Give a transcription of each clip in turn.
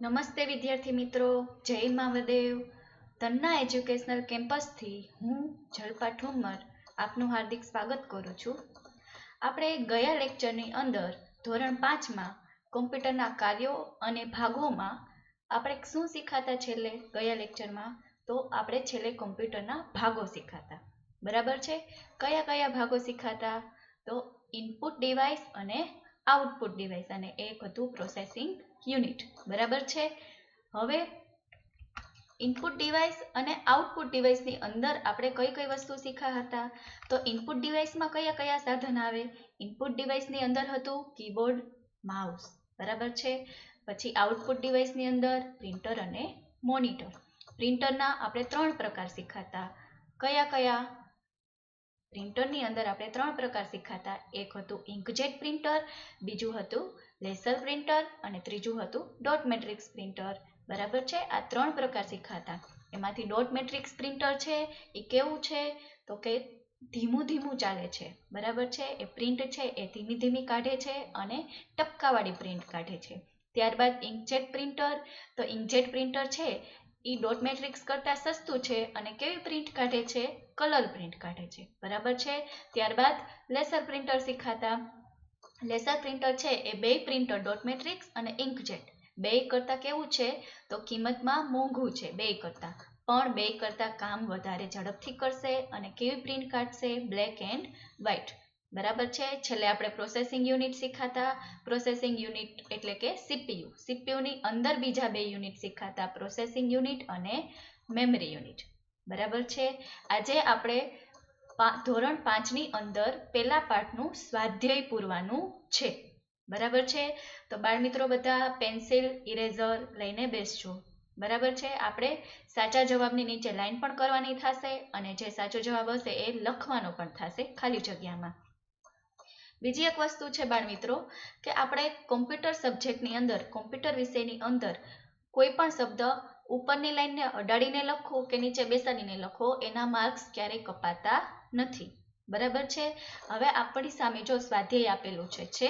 નમસ્તે વિદ્યાર્થી મિત્રો, જય મહાદેવ. તન્ના એજ્યુકેશનલ કેમ્પસથી હું જલપા ઠુમર આપનું હાર્દિક સ્વાગત કરું છું. આપણે ગયા લેક્ચરની અંદર ધોરણ પાંચમાં કોમ્પ્યુટરના કાર્યો અને ભાગોમાં આપણે શું શીખાતા છેલ્લે ગયા લેક્ચરમાં? તો આપણે છેલ્લે કોમ્પ્યુટરના ભાગો શીખાતા. બરાબર છે? કયા કયા ભાગો શીખાતા? તો ઇનપુટ ડિવાઇસ અને આઉટપુટ ડિવાઇસ અને એક હતું પ્રોસેસિંગ યુનિટ. બરાબર છે? હવે ઇનપુટ ડિવાઇસ અને આઉટપુટ ડિવાઇસની અંદર આપણે કઈ કઈ વસ્તુ શીખ્યા હતા? તો ઇનપુટ ડિવાઇસમાં કયા કયા સાધન આવે? ઇનપુટ ડિવાઇસની અંદર હતું કીબોર્ડ માઉસ બરાબર છે? પછી આઉટપુટ ડિવાઇસની અંદર પ્રિન્ટર અને મોનિટર પ્રિન્ટરના આપણે ત્રણ પ્રકાર શીખાતા કયા કયા? પ્રિન્ટરની અંદર આપણે ત્રણ પ્રકાર શીખાતા. એક હતું ઇન્કજેટ પ્રિન્ટર બીજું હતું લેસર પ્રિન્ટર અને ત્રીજું હતું ડોટ મેટ્રિક્સ પ્રિન્ટર બરાબર છે? આ ત્રણ પ્રકાર શીખાતા. એમાંથી ડોટ મેટ્રિક્સ પ્રિન્ટર છે, એ કેવું છે? તો કે ધીમું ધીમું ચાલે છે. બરાબર છે? એ પ્રિન્ટ છે, એ ધીમી ધીમી કાઢે છે અને ટપકાવાળી પ્રિન્ટ કાઢે છે. ત્યારબાદ ઇન્કજેટ પ્રિન્ટર તો ઇન્કજેટ પ્રિન્ટર છે એ ડોટ મેટ્રિક્સ કરતાં સસ્તું છે અને કેવી પ્રિન્ટ કાઢે છે? કલર પ્રિન્ટ કાઢે છે. બરાબર છે? ત્યારબાદ લેસર પ્રિન્ટર શીખાતા. લેસર પ્રિન્ટર છે એ બે પ્રિન્ટર ડોટ મેટ્રિક્સ અને ઇન્કજેટ બે કરતાં કેવું છે? તો કિંમતમાં મોંઘું છે બે કરતાં. પણ બે કરતાં કામ વધારે ઝડપથી કરશે અને કેવી પ્રિન્ટ કાઢશે? બ્લેક એન્ડ વ્હાઇટ બરાબર છે? છેલ્લે આપણે પ્રોસેસિંગ યુનિટ શીખાતા. પ્રોસેસિંગ યુનિટ એટલે કે સીપીયુ સીપીયુની અંદર બીજા બે યુનિટ શીખાતા. પ્રોસેસિંગ યુનિટ અને મેમરી યુનિટ બરાબર છે? આજે આપણે ધોરણ પાંચની અંદર પહેલા પાઠનું સ્વાધ્યાય પૂરવાનું છે. બરાબર છે? તો બાળમિત્રો બધા પેન્સિલ, ઇરેઝર લઈને બેસજો. બરાબર છે? આપણે સાચા જવાબની નીચે લાઈન પણ કરવાની થશે અને જે સાચો જવાબ હશે એ લખવાનો પણ થશે ખાલી જગ્યામાં. બીજી એક વસ્તુ છે બાળમિત્રો કે આપણે કોમ્પ્યુટર સબ્જેક્ટની અંદર કોમ્પ્યુટર વિષયની અંદર કોઈ પણ શબ્દ ઉપરની લાઈનને અડાડીને લખો કે નીચે બેસાડીને લખો, એના માર્ક્સ ક્યારેય કપાતા નથી. બરાબર છે? હવે આપણી સામે જો સ્વાધ્યાય આપેલું છે છે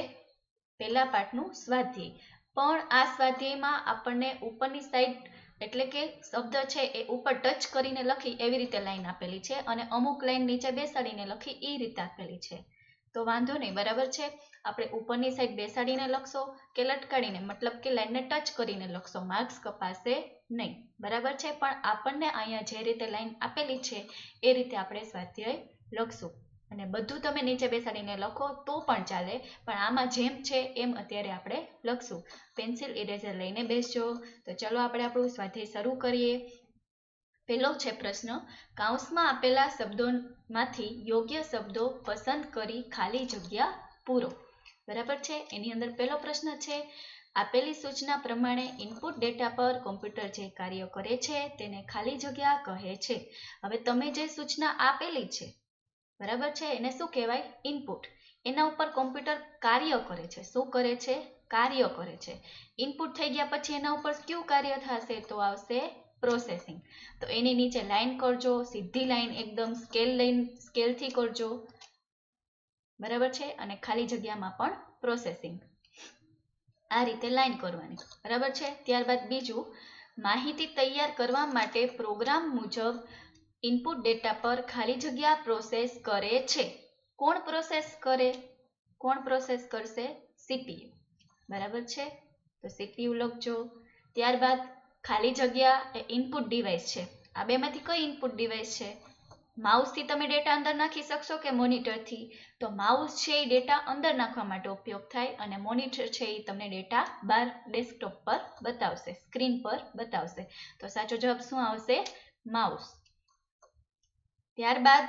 પહેલા પાઠનું સ્વાધ્યાય. પણ આ સ્વાધ્યાયમાં આપણને ઉપરની સાઈડ એટલે કે શબ્દ છે એ ઉપર ટચ કરીને લખી એવી રીતે લાઈન આપેલી છે અને અમુક લાઈન નીચે બેસાડીને લખી એ રીતે આપેલી છે. તો વાંધો નહીં, બરાબર છે? આપણે ઉપરની સાઈડ બેસાડીને લખશો કે લટકાડીને, મતલબ કે લાઈનને ટચ કરીને લખશો માર્ક્સ કપાશે નહીં, બરાબર છે? પણ આપણને અહીંયા જે રીતે લાઈન આપેલી છે, એ રીતે આપણે સ્વાધ્યાય લખશું. અને બધું તમે નીચે બેસાડીને લખો તો પણ ચાલે, પણ આમાં જેમ છે એમ અત્યારે આપણે લખશું. પેન્સિલ ઇરેઝર લઈને બેસજો. તો ચલો આપણે આપણું સ્વાધ્યાય શરૂ કરીએ. પહેલો છે પ્રશ્ન કાઉન્સમાં આપેલા શબ્દોમાંથી યોગ્ય શબ્દો પસંદ કરી ખાલી જગ્યા પૂરો. બરાબર છે? એની અંદર પહેલો પ્રશ્ન છે, આપેલી સૂચના પ્રમાણે ઇનપુટ ડેટા પર કોમ્પ્યુટર જે કાર્ય કરે છે તેને ખાલી જગ્યા કહે છે. હવે તમે જે સૂચના આપેલી છે, બરાબર છે? એને શું કહેવાય? ઇનપુટ એના ઉપર કોમ્પ્યુટર કાર્ય કરે છે. શું કરે છે? કાર્ય કરે છે. ઇનપુટ થઈ ગયા પછી એના ઉપર કયું કાર્ય થશે? તો આવશે પ્રોસેસિંગ તો એની નીચે લાઈન કરજો, સીધી લાઈન એકદમ સ્કેલ લાઈન સ્કેલથી કરજો. બરાબર છે? અને ખાલી જગ્યામાં પણ પ્રોસેસિંગ આ રીતે લાઈન કરવાની. બરાબર છે? ત્યારબાદ બીજું, માહિતી તૈયાર કરવા માટે પ્રોગ્રામ મુજબ ઇનપુટ ડેટા પર ખાલી જગ્યા પ્રોસેસ કરે છે. કોણ પ્રોસેસ કરે? કોણ પ્રોસેસ કરશે? સીપીયુ બરાબર છે? તો સીપીયુ લખજો. ત્યારબાદ ખાલી જગ્યા એ ઇનપુટ ડિવાઇસ છે. આ બેમાંથી કઈ ઇનપુટ ડિવાઇસ છે? માઉસથી તમે ડેટા અંદર નાખી શકશો કે મોનિટરથી તો માઉસ છે એ ડેટા અંદર નાખવા માટે ઉપયોગ થાય અને મોનિટર છે એ તમને ડેટા બહાર ડેસ્કટોપ પર બતાવશે સ્ક્રીન પર બતાવશે. તો સાચો જવાબ શું આવશે? માઉસ ત્યારબાદ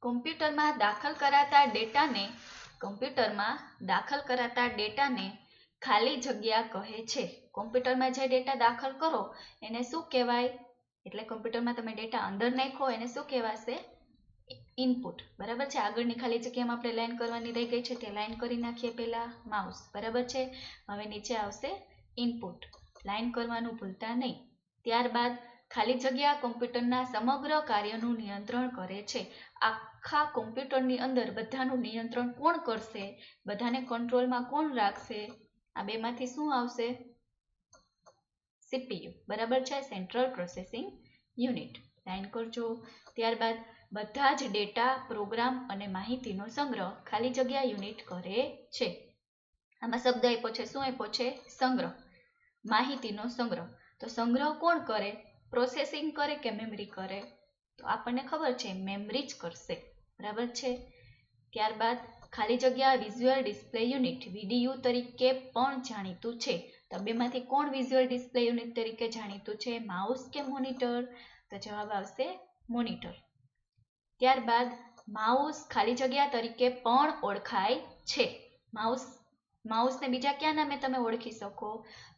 કોમ્પ્યુટરમાં દાખલ કરાતા ડેટાને કોમ્પ્યુટરમાં દાખલ કરાતા ડેટાને ખાલી જગ્યા કહે છે. કોમ્પ્યુટરમાં જે ડેટા દાખલ કરો, એને શું કહેવાય? એટલે કોમ્પ્યુટરમાં તમે ડેટા અંદર નાખો, એને શું કહેવાશે? ઇનપુટ. બરાબર છે? આગળની ખાલી જગ્યામાં આપણે લાઈન કરવાની રહી ગઈ છે, તે લાઈન કરી નાખીએ પહેલાં માઉસ. બરાબર છે? હવે નીચે આવશે ઇનપુટ. લાઈન કરવાનું ભૂલતા નહીં. ત્યારબાદ ખાલી જગ્યા કોમ્પ્યુટરના સમગ્ર કાર્યનું નિયંત્રણ કરે છે. આખા કોમ્પ્યુટરની અંદર બધાનું નિયંત્રણ કોણ કરશે? બધાને કંટ્રોલમાં કોણ રાખશે? આ બેમાંથી શું આવશે? સીપીયુ. બરાબર છે? સેન્ટ્રલ પ્રોસેસિંગ યુનિટ લાઈન કરજો. ત્યારબાદ બધા જ ડેટા, પ્રોગ્રામ અને માહિતીનો સંગ્રહ ખાલી જગ્યા યુનિટ કરે છે. આમાં શબ્દ આપ્યો છે. શું આપ્યો છે? સંગ્રહ. માહિતીનો સંગ્રહ. તો સંગ્રહ કોણ કરે? પ્રોસેસિંગ કરે કે મેમરી કરે? તો આપણને ખબર છે મેમરી જ કરશે. બરાબર છે? ત્યારબાદ ખાલી જગ્યા વિઝ્યુઅલ ડિસ્પ્લે યુનિટ વીડીયુ તરીકે પણ જાણીતું છે. તો બેમાંથી કોણ વિઝ્યુઅલ ડિસ્પ્લે યુનિટ તરીકે જાણીતું છે? માઉસ કે મોનિટર તો જવાબ આવશે મોનિટર ત્યારબાદ માઉસ ખાલી જગ્યા તરીકે પણ ઓળખાય છે. માઉસ માઉસને બીજા ક્યાં નામે તમે ઓળખી શકો?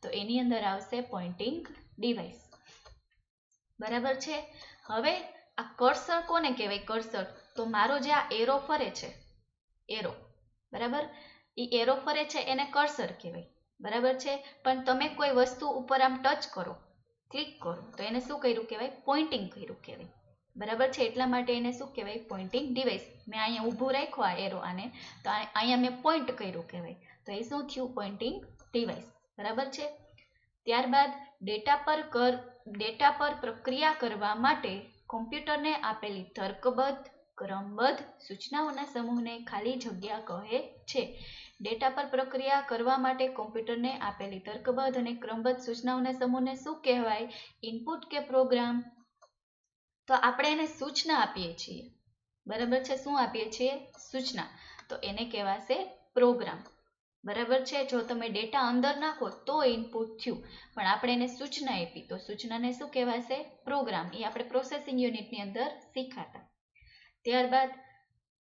તો એની અંદર આવશે પોઇન્ટિંગ ડિવાઇસ બરાબર છે? હવે આ કર્સર કોને કહેવાય? કર્સર તો મારો જે આ એરો ફરે છે એરો, બરાબર? એ એરો ફરે છે એને કર્સર કહેવાય, બરાબર છે? પણ તમે કોઈ વસ્તુ ઉપર આમ ટચ કરો, ક્લિક કરો, તો એને શું કર્યું કહેવાય? પોઇન્ટિંગ કર્યું કહેવાય, બરાબર છે? એટલા માટે એને શું કહેવાય? Pointing device. મેં અહીંયા ઊભું રાખ્યો આ એરો આને, તો અહીંયા મેં પોઈન્ટ કર્યું કહેવાય. તો એ શું થયું? પોઇન્ટિંગ ડિવાઇસ, બરાબર છે? ત્યારબાદ ડેટા પર કર, ડેટા પર પ્રક્રિયા કરવા માટે કોમ્પ્યુટરને આપેલી તર્કબદ્ધ ક્રમબદ્ધ સૂચનાઓના સમૂહને ખાલી જગ્યા કહે છે. ડેટા પર પ્રક્રિયા કરવા માટે કોમ્પ્યુટરને આપેલી તર્કબદ્ધ અને ક્રમબદ્ધ સૂચનાઓના સમૂહને શું કહેવાય? ઇનપુટ કે પ્રોગ્રામ? તો આપણે એને સૂચના આપીએ છીએ. બરાબર છે? શું આપીએ છીએ? સૂચના. તો એને કહેવાશે પ્રોગ્રામ. બરાબર છે? જો તમે ડેટા અંદર નાખો તો ઇનપુટ થયું. પણ આપણે એને સૂચના આપી. તો સૂચનાને શું કહેવાશે? પ્રોગ્રામ. એ આપણે પ્રોસેસિંગ યુનિટની અંદર શીખાતા. ત્યારબાદ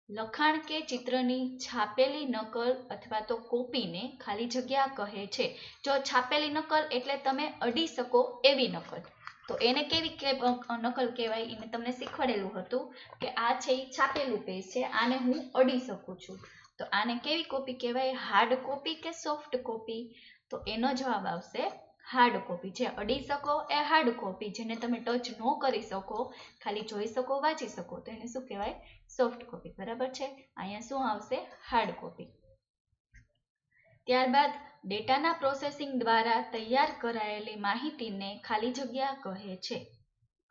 લખાણ કે ચિત્રની છાપેલી નકલ અથવા તો કોપીને ખાલી જગ્યા કહે છે. જો છાપેલી નકલ એટલે તમે અડી શકો એવી નકલ. તો એને કેવી નકલ કહેવાય? એને તમને શીખવાડેલું હતું કે આ છે એ છાપેલું પેજ છે, આને હું અડી શકું છું. તો આને કેવી કોપી કહેવાય? હાર્ડ કોપી કે સોફ્ટ કોપી? તો એનો જવાબ આવશે હાર્ડ કોપી જે અડી શકો એ હાર્ડ કોપી જેને તમે ટચ ન કરી શકો, ખાલી જોઈ શકો, વાંચી શકો, તો એને શું કહેવાય? સોફ્ટ કોપી બરાબર છે? અહીંયા શું આવશે? હાર્ડ કોપી ત્યારબાદ ડેટાના પ્રોસેસિંગ દ્વારા તૈયાર કરાયેલી માહિતીને ખાલી જગ્યા કહે છે.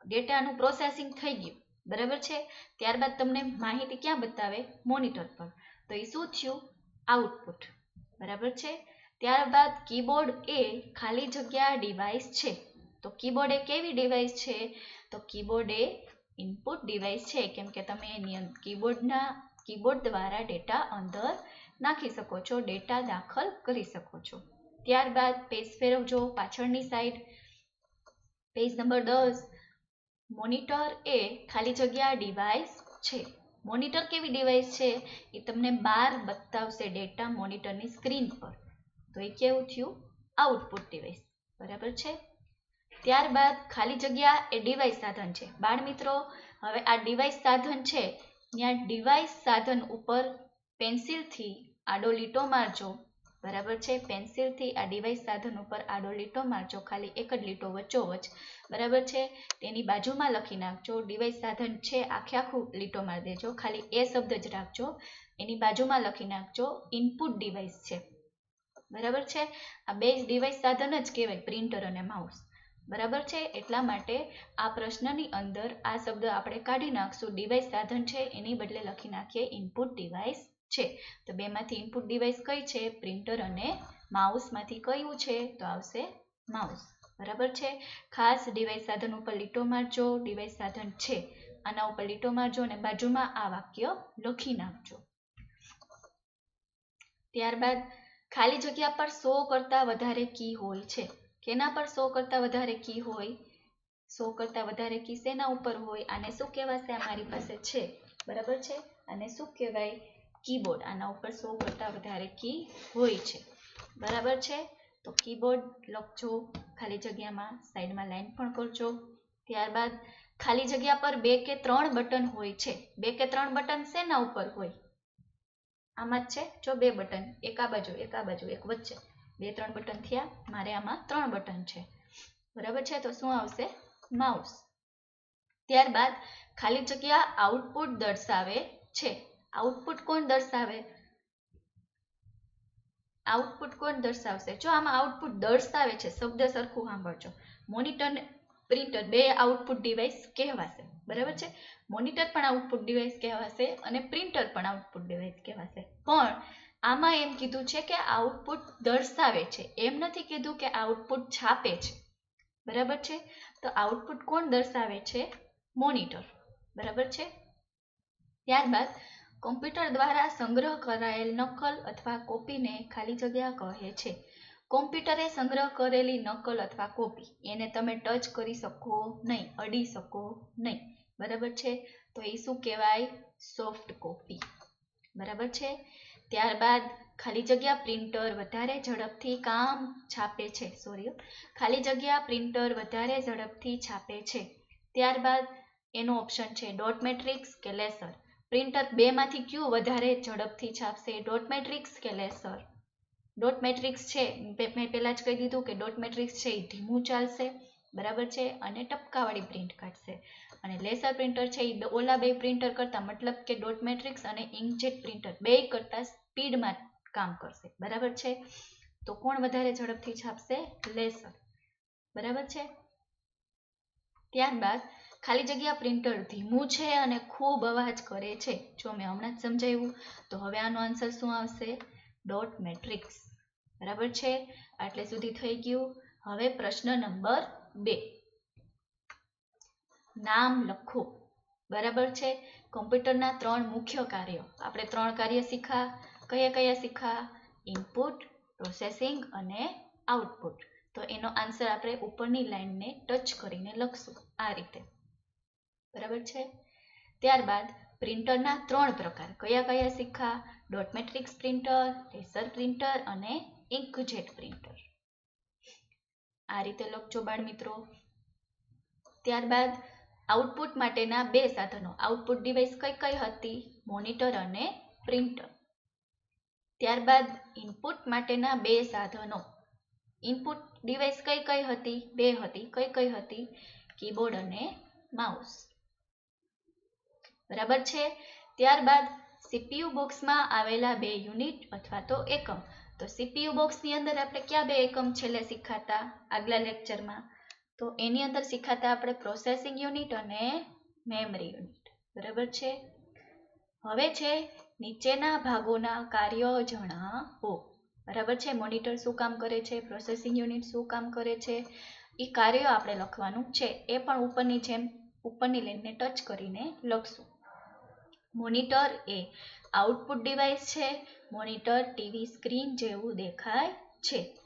ડેટાનું પ્રોસેસિંગ થઈ ગયું. બરાબર છે? ત્યારબાદ તમને માહિતી ક્યાં બતાવે? મોનિટર પર. તો એ શું થયું? આઉટપુટ બરાબર છે? ત્યારબાદ કીબોર્ડ એ ખાલી જગ્યા ડિવાઇસ છે. તો કીબોર્ડ એ કેવી ડિવાઇસ છે? તો કીબોર્ડ એ ઇનપુટ ડિવાઇસ છે. કેમ કે તમે એની કીબોર્ડના, કીબોર્ડ દ્વારા ડેટા અંદર નાખી શકો છો ડેટા દાખલ કરી શકો છો. ત્યારબાદ પેજ ફેરવજો, પાછળની સાઈડ પેજ નંબર દસ. મોનિટર એ ખાલી જગ્યા ડિવાઇસ છે. મોનિટર કેવી ડિવાઇસ છે? એ તમને બાર બતાવશે ડેટા મોનિટરની સ્ક્રીન પર. તો એ કેવું થયું? આઉટપુટ ડિવાઇસ બરાબર છે? ત્યારબાદ ખાલી જગ્યા એ ડિવાઇસ સાધન છે. બાળ મિત્રો, હવે આ ડિવાઇસ સાધન છે. ત્યાં ડિવાઇસ સાધન ઉપર પેન્સિલથી આડો લીટો મારજો. બરાબર છે? પેન્સિલથી આ ડિવાઇસ સાધન ઉપર આડો લીટો મારજો. ખાલી એક જ લીટો વચ્ચોવચ. બરાબર છે? તેની બાજુમાં લખી નાખજો. ડિવાઇસ સાધન છે, આખે આખું લીટો મારી દેજો. ખાલી એ શબ્દ જ રાખજો. એની બાજુમાં લખી નાખજો ઇનપુટ ડિવાઇસ છે. બરાબર છે? આ બે ડિવાઇસ સાધન જ કહેવાય, પ્રિન્ટર અને માઉસ. બરાબર છે? એટલા માટે આ પ્રશ્નની અંદર આ શબ્દ આપણે કાઢી નાખશું. ડિવાઇસ સાધન છે, એની બદલે લખી નાખીએ ઇનપુટ ડિવાઇસ છે. તો બેમાંથી ઇનપુટ ડિવાઇસ કઈ છે? પ્રિન્ટર અને માઉસમાંથી કયું છે? તો આવશે માઉસ. બરાબર છે? ખાસ ડિવાઇસ સાધન ઉપર લીટો મારજો. ડિવાઇસ સાધન છે. આના ઉપર લીટો મારજો અને બાજુમાં આ વાક્ય લખી નાખજો. ત્યારબાદ ખાલી જગ્યા પર સો કરતાં વધારે કી હોય છે. કેના પર સો કરતાં વધારે કી હોય? સો કરતાં વધારે કી શેના ઉપર હોય? આને શું કહેવાશે? અમારી પાસે છે. બરાબર છે? અને શું કહેવાય? કીબોર્ડ. આના ઉપર સો કરતાં વધારે કી હોય છે. બરાબર છે? તો કીબોર્ડ લખજો ખાલી જગ્યામાં સાઈડમાં લાઈન પણ કરજો. ત્યારબાદ ખાલી જગ્યા પર બે કે ત્રણ બટન હોય છે. બે કે ત્રણ બટન શેના ઉપર હોય? આમાં જ છે? જો બે બટન, એક આ બાજુ, એક આ બાજુ, એક વચ્ચે. બે, ત્રણ બટન થયા, મારે આમાં ત્રણ બટન છે. બરાબર છે? તો શું આવશે? માઉસ. ત્યારબાદ ખાલી જગ્યા આઉટપુટ દર્શાવે છે. આઉટપુટ કોણ દર્શાવે? આઉટપુટ કોણ દર્શાવશે? જો આમાં આઉટપુટ દર્શાવે છે, શબ્દ સરખું સાંભળજો. મોનિટર પ્રિન્ટર, બે આઉટપુટ ડિવાઇસ કહેવાશે. બરાબર છે? મોનિટર પણ આઉટપુટ ડિવાઇસ કહેવાશે અને પ્રિન્ટર પણ આઉટપુટ ડિવાઇસ કહેવાશે. પણ આમાં એમ કીધું છે કે આઉટપુટ દર્શાવે છે. એમ નથી કીધું કે આઉટપુટ છાપે છે. બરાબર છે? તો આઉટપુટ કોણ દર્શાવે છે? મોનિટર બરાબર છે? ત્યારબાદ કોમ્પ્યુટર દ્વારા સંગ્રહ કરાયેલ નકલ અથવા કોપીને ખાલી જગ્યા કહે છે. કોમ્પ્યુટરે સંગ્રહ કરેલી નકલ અથવા કોપી એને તમે ટચ કરી શકો નહીં, અડી શકો નહીં. બરાબર છે? તો એ શું કહેવાય? સોફ્ટ કોપી બરાબર છે? ત્યારબાદ ખાલી જગ્યા પ્રિન્ટર વધારે ઝડપથી કામ છાપે છે. સોરી ખાલી જગ્યા પ્રિન્ટર વધારે ઝડપથી છાપે છે. ત્યારબાદ એનો ઓપ્શન છે ડોટ મેટ્રિક્સ કે લેસર પ્રિન્ટર બેમાંથી ક્યુ વધારે ઝડપથી છાપશે? ડોટ મેટ્રિક્સ કે લેસર ડોટ મેટ્રિક્સ છે મેં પહેલાં જ કહી દીધું કે ડોટ મેટ્રિક્સ છે એ ધીમું ચાલશે, બરાબર છે? અને ટપકાવાળી પ્રિન્ટ કાઢશે. અને લેસર પ્રિન્ટર છે એ ઓલા બે પ્રિન્ટર કરતાં મતલબ કે ડોટ મેટ્રિક્સ અને ઇન્કજેટ પ્રિન્ટર બે કરતાં સ્પીડમાં કામ કરશે, બરાબર છે? તો કોણ વધારે ઝડપથી છાપશે? લેસર બરાબર છે? ત્યારબાદ, ખાલી જગ્યા પ્રિન્ટર ધીમું છે અને ખૂબ અવાજ કરે છે. જો મેં હમણાં જ સમજાવ્યું, તો હવે આનો આન્સર શું આવશે? ડોટ મેટ્રિક્સ બરાબર છે? આટલે સુધી થઈ ગયું. હવે પ્રશ્ન નંબર બે. નામ લખો. બરાબર છે? કોમ્પ્યુટરના ત્રણ મુખ્ય કાર્યો. આપણે ત્રણ કાર્ય શીખા. કયા કયા શીખા? ઇનપુટ પ્રોસેસિંગ અને આઉટપુટ તો એનો આન્સર આપણે ઉપરની લાઈનને ટચ કરીને લખશું આ રીતે. બરાબર છે? ત્યારબાદ પ્રિન્ટરના ત્રણ પ્રકાર. કયા કયા શીખા? Dot matrix printer laser printer અને ઇન્કજેટ પ્રિન્ટર. આ રીતે લખજો બાળ મિત્રો. ત્યારબાદ આઉટપુટ માટેના બે સાધનો. આઉટપુટ ડિવાઇસ કઈ કઈ હતી? મોનિટર અને પ્રિન્ટર. ત્યારબાદ ઇનપુટ માટેના બે સાધનો. ઇનપુટ ડિવાઇસ કઈ કઈ હતી? બે હતી. કઈ કઈ હતી? કીબોર્ડ અને માઉસ. બરાબર છે? ત્યારબાદ સીપીયુ બોક્સમાં આવેલા બે યુનિટ અથવા તો એકમ. તો સીપીયુ બોક્સની અંદર આપણે કયા બે એકમ છેલ્લે શીખાતા આગલા લેક્ચરમાં? તો એની અંદર શીખાતા આપણે પ્રોસેસિંગ યુનિટ અને મેમરી યુનિટ. બરાબર છે? હવે છે નીચેના ભાગોના કાર્યો જણાવો. બરાબર છે? મોનિટર શું કામ કરે છે? પ્રોસેસિંગ યુનિટ શું કામ કરે છે? એ કાર્યો આપણે લખવાનું છે. એ પણ ઉપરની જેમ ઉપરની લેનને ટચ કરીને લખશું. મોનિટર એ આઉટપુટ ડિવાઇસ છે, મોનિટર, ટીવી સ્ક્રીન જેવું દેખાય છે.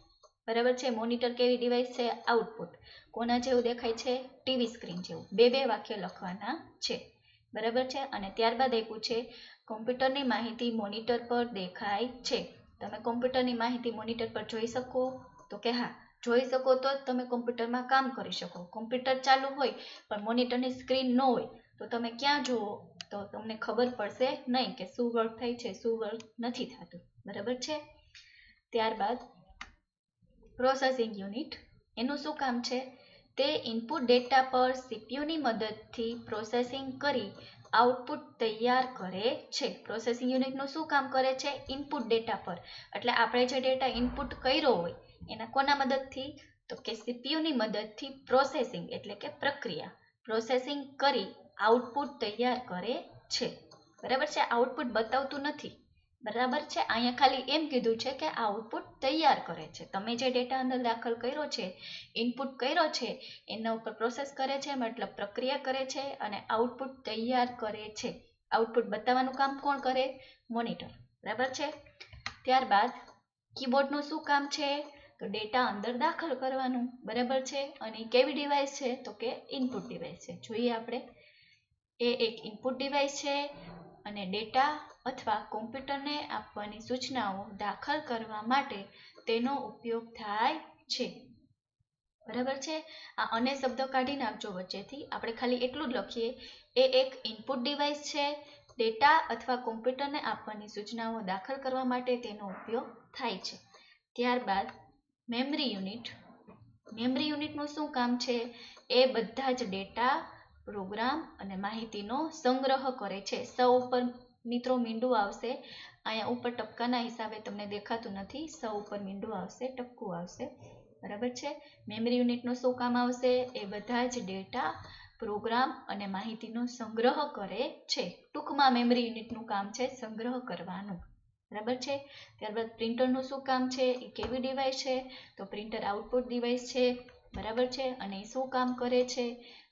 બરાબર છે? મોનિટર કેવી ડિવાઇસ છે? આઉટપુટ. કોના જેવું દેખાય છે? ટીવી સ્ક્રીન જેવું. બે બે વાક્ય લખવાના છે. બરાબર છે? અને ત્યારબાદ આપ્યું છે, કોમ્પ્યુટરની માહિતી મોનિટર પર દેખાય છે. તમે કોમ્પ્યુટરની માહિતી મોનિટર પર જોઈ શકો? તો કે હા, જોઈ શકો તો જ તમે કોમ્પ્યુટરમાં કામ કરી શકો. કોમ્પ્યુટર ચાલુ હોય, પણ મોનિટરની સ્ક્રીન ન હોય. તો તમે ક્યાં જુઓ, તો તમને ખબર પડશે નહીં કે શું વર્ક થાય છે, શું વર્ક નથી થતું. બરાબર છે? ત્યારબાદ પ્રોસેસિંગ યુનિટ એનું શું કામ છે? તે ઇનપુટ ડેટા પર સીપીયુની મદદથી પ્રોસેસિંગ કરી આઉટપુટ તૈયાર કરે છે. પ્રોસેસિંગ યુનિટનું શું કામ કરે છે? ઇનપુટ ડેટા પર. એટલે આપણે જે ડેટા ઇનપુટ કર્યો હોય, એના કોના મદદથી? તો કે સીપીયુની મદદથી પ્રોસેસિંગ એટલે કે પ્રક્રિયા. પ્રોસેસિંગ કરી આઉટપુટ તૈયાર કરે છે. બરાબર છે? આઉટપુટ બતાવતું નથી. બરાબર છે? અહીંયા ખાલી એમ કીધું છે કે આઉટપુટ તૈયાર કરે છે. તમે જે ડેટા અંદર દાખલ કર્યો છે, ઇનપુટ કર્યો છે, એના ઉપર પ્રોસેસ કરે છે, મતલબ પ્રક્રિયા કરે છે અને આઉટપુટ તૈયાર કરે છે. આઉટપુટ બતાવવાનું કામ કોણ કરે? મોનિટર. બરાબર છે? ત્યારબાદ કીબોર્ડનું શું કામ છે? તો ડેટા અંદર દાખલ કરવાનું. બરાબર છે? અને કેવી ડિવાઇસ છે? તો કે ઇનપુટ ડિવાઇસ છે. જોઈએ આપણે. એ એક ઇનપુટ ડિવાઇસ છે અને ડેટા અથવા કોમ્પ્યુટરને આપવાની સૂચનાઓ દાખલ કરવા માટે તેનો ઉપયોગ થાય છે. બરાબર છે? આ અને શબ્દ કાઢી નાખજો વચ્ચેથી. આપણે ખાલી એટલું જ લખીએ. એ એક ઇનપુટ ડિવાઇસ છે. ડેટા અથવા કોમ્પ્યુટરને આપવાની સૂચનાઓ દાખલ કરવા માટે તેનો ઉપયોગ થાય છે. ત્યારબાદ મેમરી યુનિટ મેમરી યુનિટનું શું કામ છે? એ બધા જ ડેટા પ્રોગ્રામ અને માહિતીનો સંગ્રહ કરે છે. સૌ ઉપર મિત્રો મીંડું આવશે. અહીંયા ઉપર ટપકાના હિસાબે તમને દેખાતું નથી. સૌ ઉપર મીંડું આવશે, ટપકું આવશે. બરાબર છે? મેમરી યુનિટનું શું કામ આવશે? એ બધા જ ડેટા પ્રોગ્રામ અને માહિતીનો સંગ્રહ કરે છે. ટૂંકમાં મેમરી યુનિટનું કામ છે સંગ્રહ કરવાનું. બરાબર છે? ત્યારબાદ પ્રિન્ટરનું શું કામ છે? એ કેવી ડિવાઇસ છે? તો પ્રિન્ટર આઉટપુટ ડિવાઇસ છે. બરાબર છે? અને એ શું કામ કરે છે?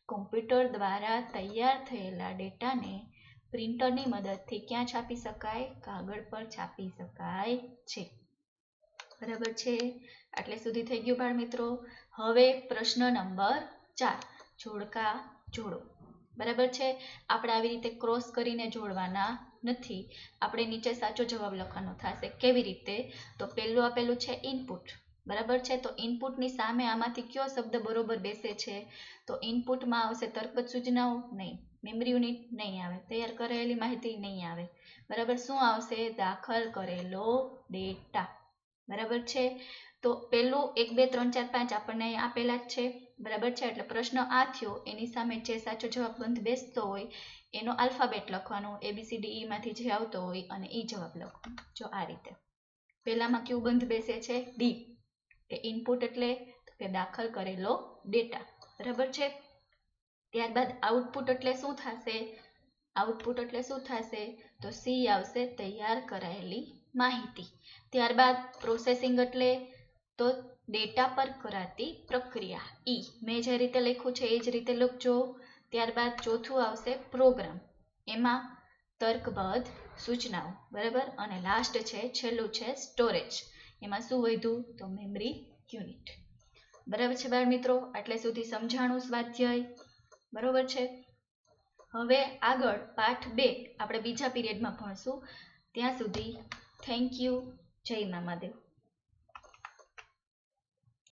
કોમ્પ્યુટર દ્વારા તૈયાર થયેલા ડેટાને પ્રિન્ટરની મદદથી ક્યાં છાપી શકાય? કાગળ પર છાપી શકાય છે. બરાબર છે? આટલે સુધી થઈ ગયું બાળ મિત્રો. હવે પ્રશ્ન નંબર ચાર. જોડકા જોડો. બરાબર છે? આપણે આવી રીતે ક્રોસ કરીને જોડવાના નથી. આપણે નીચે સાચો જવાબ લખવાનો થશે. કેવી રીતે? તો પહેલું આપેલું છે ઇનપુટ બરાબર છે? તો ઇનપુટની સામે આમાંથી કયો શબ્દ બરોબર બેસે છે? તો ઇનપુટમાં આવશે તર્કજ સૂચનાઓ? નહીં. મેમરી યુનિટ નહીં આવે. તૈયાર કરેલી માહિતી નહીં આવે. બરાબર? શું આવશે? દાખલ કરેલો ડેટા બરાબર છે? તો પહેલું એક, બે, ત્રણ, ચાર, પાંચ આપણને આપેલા જ છે. બરાબર છે? એટલે પ્રશ્ન આ થયો. એની સામે જે સાચો જવાબ બંધ બેસતો હોય, એનો આલ્ફાબેટ લખવાનો. એબીસીડી માંથી જે આવતો હોય, અને એ જવાબ લખવાનો. જો આ રીતે. પહેલામાં કયું બંધ બેસે છે? ડી ઇનપુટ એટલે કે દાખલ કરેલો ડેટા બરાબર છે? ત્યારબાદ આઉટપુટ એટલે શું થશે? આઉટપુટ એટલે શું થશે? તો સી આવશે તૈયાર કરાયેલી માહિતી. ત્યારબાદ પ્રોસેસિંગ એટલે તો ડેટા પર કરાતી પ્રક્રિયા. ઈ મેં જે રીતે લખ્યું છે એ જ રીતે લખજો. ત્યારબાદ ચોથું આવશે પ્રોગ્રામ એમાં તર્કબદ્ધ સૂચનાઓ. બરાબર? અને લાસ્ટ છે, છેલ્લું છે સ્ટોરેજ એમાં શું વધ્યું? તો મેમરી યુનિટ બરાબર છે બાળ મિત્રો? આટલે સુધી સમજાણું સ્વાધ્યાય બરોબર છે? હવે આગળ પાઠ બે આપણે બીજા પીરિયડમાં ભણશું. ત્યાં સુધી થેન્ક યુ જય મામાદેવ